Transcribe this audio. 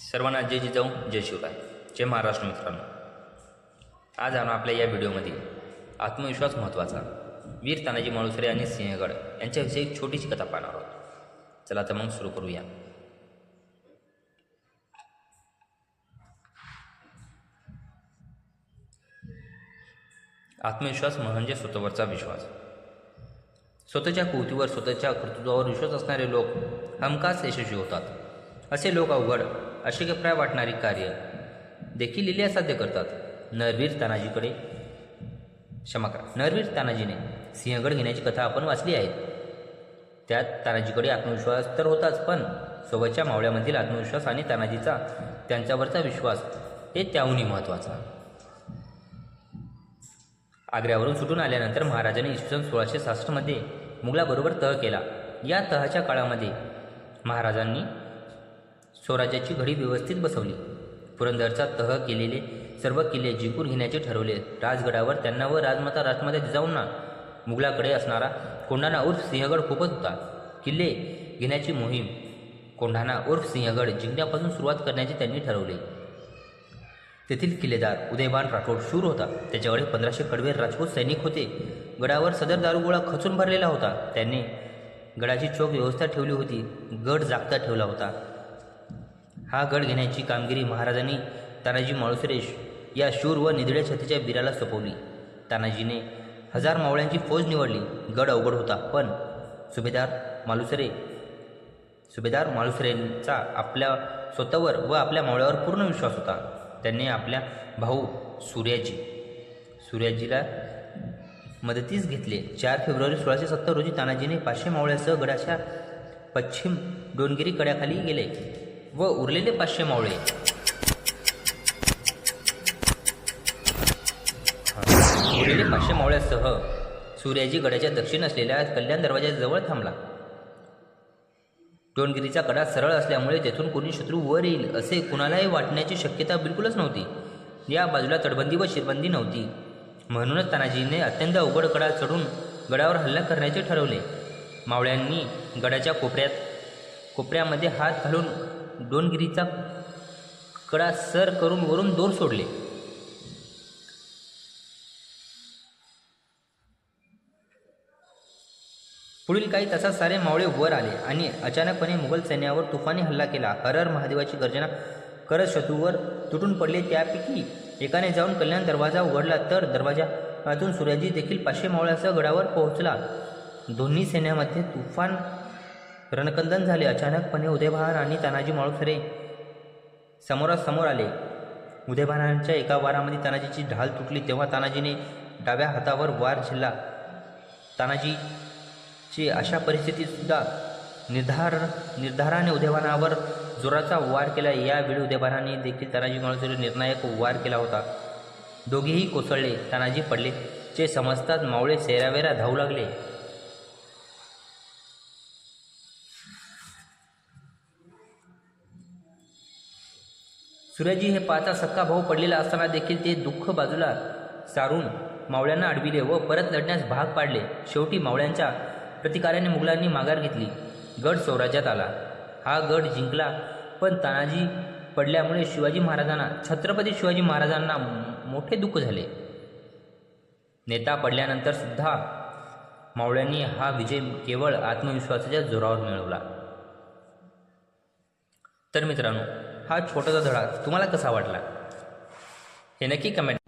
सर्वांना जय जिजाऊ जय शिवराय. जय महाराष्ट्र मित्रांनो. आज आपण आपल्या या व्हिडिओमध्ये आत्मविश्वास महत्त्वाचा. वीर तानाजी माळुसरे आणि सिंहगड यांच्याविषयी एक छोटीशी कथा पाहणार आहोत. चला तर मग सुरू करूया. आत्मविश्वास म्हणजे स्वतःवरचा विश्वास. स्वतःच्या कुवतीवर स्वतःच्या कर्तृत्वावर विश्वास असणारे लोक हमखास यशस्वी होतात. असे लोक अवघड अशक्यप्राय वाटणारी कार्य देखील लिले साध्य करतात. नरवीर तानाजीकडे. क्षमा करा. नरवीर तानाजीने सिंहगड घेण्याची कथा आपण वाचली आहे. त्यात तानाजीकडे आत्मविश्वास तर होताच पण सोबतच्या मावळ्यामधील आत्मविश्वास आणि तानाजीचा त्यांच्यावरचा विश्वास हे त्याहूनही महत्त्वाचा. आग्र्यावरून सुटून आल्यानंतर महाराजांनी इसवी सन सोळाशे सहासष्टमध्ये मुघलाबरोबर तह केला. या तहाच्या काळामध्ये महाराजांनी स्वराज्याची घडी व्यवस्थित बसवली. पुरंदरचा तह केलेले सर्व किल्ले जिंकून घेण्याचे ठरवले. राजगडावर त्यांना व राजमाता राजमाता जिजाऊंना मुघलाकडे असणारा कोंढाणा उर्फ सिंहगड खूपच होता. किल्ले घेण्याची मोहीम कोंढाणा उर्फ सिंहगड जिंकण्यापासून सुरुवात करण्याचे त्यांनी ठरवले. तेथील किल्लेदार उदयबान राठोड शूर होता. त्याच्याकडे पंधराशे कडवे राजपूत सैनिक होते. गडावर सदर दारुगोळा खचून भरलेला होता. त्यांनी गडाची चोख व्यवस्था ठेवली होती. गड जागता ठेवला होता. हा गड घेण्याची कामगिरी महाराजांनी तानाजी माळुसरे या शूर व निधड्या छातीच्या वीराला सोपवली. तानाजीने हजार मावळ्यांची फौज निवडली. गड अवघड होता पण सुभेदार मालुसरे सुभेदार मालुसरेंचा आपल्या स्वतःवर व आपल्या मावळ्यावर पूर्ण विश्वास होता. त्यांनी आपल्या भाऊ सूर्याजी सूर्याजीला मदतीस घेतले. चार फेब्रुवारी सोळाशे सत्तर रोजी तानाजीने पाचशे मावळ्यासह गडाच्या पश्चिम डोनगिरी कड्याखाली गेले. व उरलेले पाचशे मावळे. उरलेले पाचशे मावळ्यासह सूर्याजी गडाच्या दक्षिण असलेल्या कल्याण दरवाजाजवळ थांबला. टोणगिरीचा कडा सरळ असल्यामुळे तेथून कोणी शत्रू वर येईल असे कुणालाही वाटण्याची शक्यता बिलकुलच नव्हती. या बाजूला तटबंदी व शिरबंदी नव्हती. म्हणूनच तानाजीने अत्यंत अवघड कडा चढून गडावर हल्ला करण्याचे ठरवले. मावळ्यांनी गडाच्या कोपऱ्यात कोपऱ्यामध्ये हात घालून डोनगिरीचा कडा सर करून वरून दोर सोडले. पुढील काही तासात सारे मावळे वर आले आणि अचानकपणे मुघल सैन्यावर तुफानी हल्ला केला. हर महादेवाची गर्जना करत शत्रूवर तुटून पडले. त्यापैकी एकाने जाऊन कल्याण दरवाजा उघडला तर दरवाजातून सूर्याजी देखील पाचशे मावळ्यासह गडावर पोहोचला. दोन्ही सैन्यामध्ये तुफान रणकंदन झाले अचानकपणे उदयभान आणि तानाजी माळुसरे समोरासमोर आले. उदयभानांच्या एका वारामध्ये तानाजीची ढाल तुटली तेव्हा तानाजीने डाव्या हातावर वार झेलला. तानाजीची अशा परिस्थितीतसुद्धा निर्धार निर्धाराने उदयभानावर जोराचा वार केला. यावेळी उदयभानाने देखील तानाजी माळुसरे निर्णायक वार केला होता. दोघेही कोसळले. तानाजी पडले. चे समजताच मावळे सेरावेरा धावू लागले. सूर्यजी हे पाहता सक्का भाऊ पडलेला असताना देखील ते दुःख बाजूला सारून मावळ्यांना अडविले व परत लढण्यास भाग पाडले. शेवटी मावळ्यांच्या प्रतिकाराने मुघलांनी माघार घेतली. गड स्वराज्यात आला. हा गड जिंकला पण तानाजी पडल्यामुळे शिवाजी महाराजांना छत्रपती शिवाजी महाराजांना मोठे दुःख झाले. नेता पडल्यानंतर सुद्धा मावळ्यांनी हा विजय केवळ आत्मविश्वासाच्या जोरावर मिळवला. तर मित्रांनो हा छोटासा धडा तुम्हाला कसा वाटला? हे नक्की कमेंट